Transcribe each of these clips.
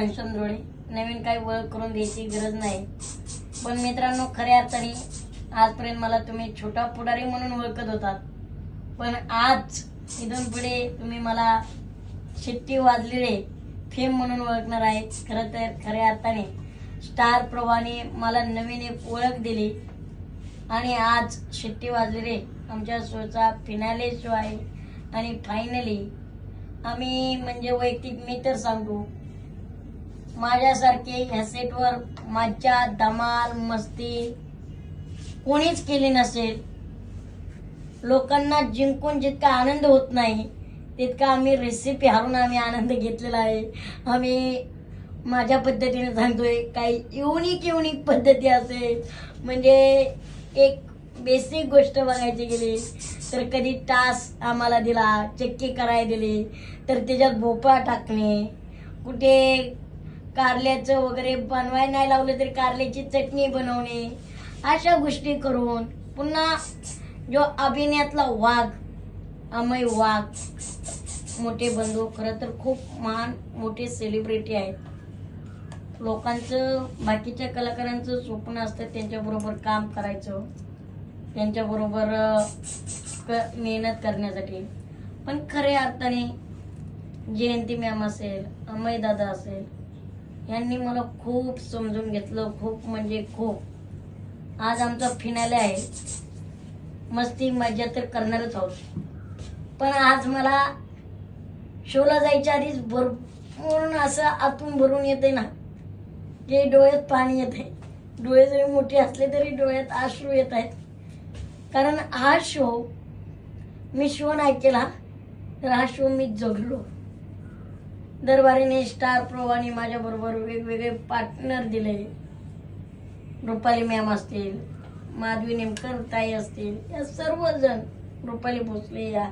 घनश्याम जोडे नवीन काही ओळख करून द्यायची गरज नाही. पण मित्रांनो खऱ्या अर्थाने आजपर्यंत मला तुम्ही छोटा पुढारी म्हणून ओळखत होतात. पण आज इथून पुढे तुम्ही मला शिट्टी वाजलेले फेम म्हणून ओळखणार आहेत. खरं तर खऱ्या अर्थाने स्टार प्रभाने मला नवीन एक ओळख दिली. आणि आज शिट्टी वाजलेले आमच्या शोचा फिनाले शो आहे. आणि फायनली आम्ही म्हणजे वैयक्तिक मी तर सांगतो माझ्यासारखे ह्या सेटवर मज्जा धमाल मस्ती कोणीच केली नसेल. लोकांना जिंकून जितका आनंद होत नाही तितका आम्ही रेसिपी हारून आम्ही आनंद घेतलेला आहे. आम्ही माझ्या पद्धतीने सांगतोय काही युनिक युनिक पद्धती असेल म्हणजे एक बेसिक गोष्ट बघायची गेली तर कधी टास आम्हाला दिला चक्की करायला दिली तर त्याच्यात भोपळा टाकणे कुठे कारल्याचं वगैरे बनवायला नाही लावलं तरी कारल्याची चटणी बनवणे अशा गोष्टी करून पुन्हा जो अभिनयातला वाघ अमय वाघ मोठे बंधू खरं तर खूप महान मोठे सेलिब्रिटी आहेत. लोकांचं बाकीच्या कलाकारांचं स्वप्न असतं त्यांच्याबरोबर काम करायचं त्यांच्याबरोबर क- मेहनत करण्यासाठी. पण खऱ्या अर्थाने जयंती मॅम असेल अमय दादा असेल यांनी मला खूप समजून घेतलं खूप म्हणजे खूप. आज आमचा फिनाले आहे. मस्ती मजा तर करणारच आहोत. पण आज मला शोला जायच्या आधीच भरपूर असं आतून भरून येते ना. जे डोळ्यात पाणी येते डोळे जरी मोठे असले तरी डोळ्यात आश्रू येत आहेत. कारण हा शो मी शो नाही केला तर हा शो मी जगलो. दरबारीने स्टार प्रोवाने माझ्याबरोबर वेगवेगळे पार्टनर दिले. रुपाली मॅम असतील माधवी नेमकर ताई असतील या सर्वजण रुपाली भोसले या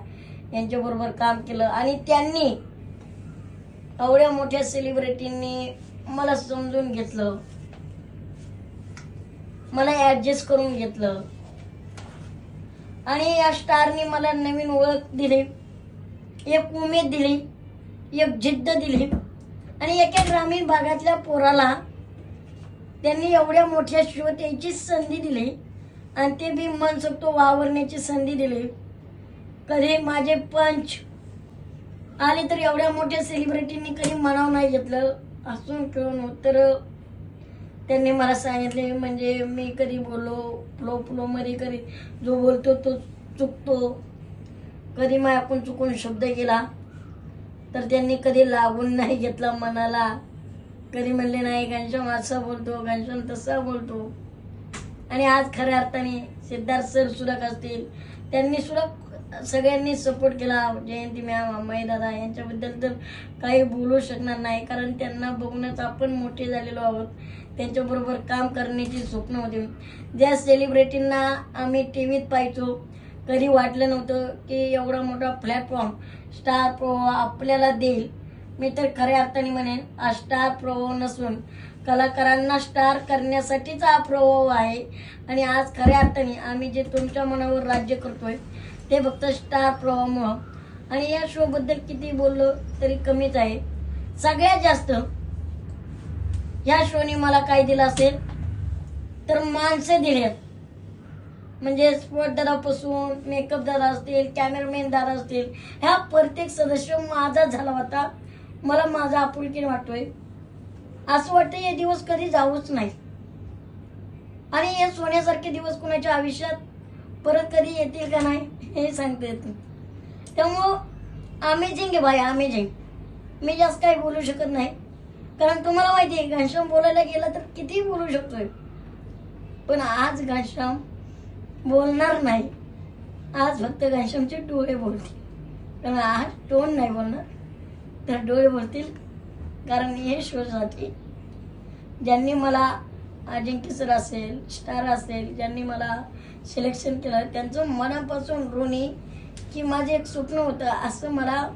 यांच्याबरोबर काम केलं. आणि त्यांनी एवढ्या मोठ्या सेलिब्रिटींनी मला समजून घेतलं. मला ॲडजस्ट करून घेतलं. आणि या स्टारनी मला नवीन ओळख दिली. एक उमेद दिली. एक जिद्द दिली. आणि एका ग्रामीण भागातल्या पोराला त्यांनी एवढ्या मोठ्या श्रोत्याची संधी दिली. आणि ते बी मन सोबतो वावरण्याची संधी दिली. कधी माझे पंच आले तर एवढ्या मोठ्या सेलिब्रिटींनी कधी मनाव नाही घेतलं. असून खेळून तर त्यांनी मला सांगितले म्हणजे मी कधी बोललो फ्लो फ्लो मध्ये कधी जो बोलतो तो चुकतो. कधी माझ्याकडून चुकून शब्द गेला. तर त्यांनी कधी लागून नाही घेतला मनाला. कधी म्हणले नाही घनश्याम असा बोलतो घनश्याम तसा बोलतो. आणि आज खऱ्या अर्थाने सिद्धार्थ सर सुरक असतील. त्यांनी सुद्धा सगळ्यांनी सपोर्ट केला. जयंती मॅम अम्माई दादा यांच्याबद्दल तर काही बोलू शकणार नाही. कारण त्यांना बघूनच आपण मोठे झालेलो आहोत. त्यांच्याबरोबर काम करण्याची स्वप्न होती. ज्या सेलिब्रिटींना आम्ही टी व्हीत पाहायचो कधी वाटलं नव्हतं की एवढा मोठा प्लॅटफॉर्म स्टार प्रो आपल्याला देईल. मी तर खऱ्या अर्थाने म्हणेन हा स्टार प्रभाव नसून कलाकारांना स्टार करण्यासाठीच हा प्रभाव आहे. आणि आज खऱ्या अर्थाने आम्ही जे तुमच्या मनावर राज्य करतोय ते फक्त स्टार प्रभावामुळं आणि या शोबद्दल किती बोललो तरी कमीच आहे. सगळ्यात जास्त या शोने मला काय दिलं असेल तर माणसं दिलेत म्हणजे स्पॉट दादापासून मेकअप असतील कॅमेरामॅन असतील ह्या प्रत्येक सदस्य माझा झाला होता. मला माझा आपुलकीने वाटतोय. असं वाटतं हे दिवस कधी जाऊच नाही. आणि हे सोन्यासारखे दिवस कुणाच्या आयुष्यात परत कधी येतील का नाही हे सांगता येत नाही. त्यामुळं अमेझिंग आहे भाई अमेझिंग मी जास्त काही बोलू शकत नाही. कारण तुम्हाला माहिती आहे घनश्याम बोलायला गेला तर किती बोलू शकतोय. पण आज घनश्याम बोलणार नाही. आज फक्त घनश्यामचे डोळे बोलतील. कारण आज टोन नाही बोलणार. तर डोळे बोलतील कारण हे शोसाठी ज्यांनी मला अजिंक्य सर असेल स्टार असेल ज्यांनी मला सिलेक्शन केलं त्यांचं मनापासून ऋणी की माझं एक स्वप्न होतं. असं मला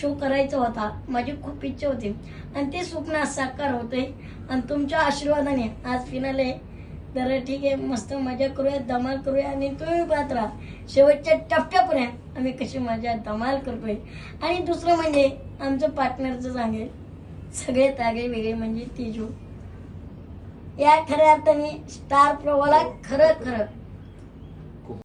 शो करायचा होता. माझी खूप इच्छा होती. आणि ते स्वप्न साकार होते आणि तुमच्या आशीर्वादाने आज फिनाले तर ठीक आहे मस्त मजा करूया धमाल करूया आणि तुम्ही पाहत राहा. शेवटच्या टप्प्यापर्यंत आम्ही कशी मजा धमाल करतोय. आणि दुसरं म्हणजे आमचं पार्टनरचं सांगेल. सगळे तागे वेगळे म्हणजे तिजू. या खऱ्या अर्थाने स्टार प्रवाला खरं खरं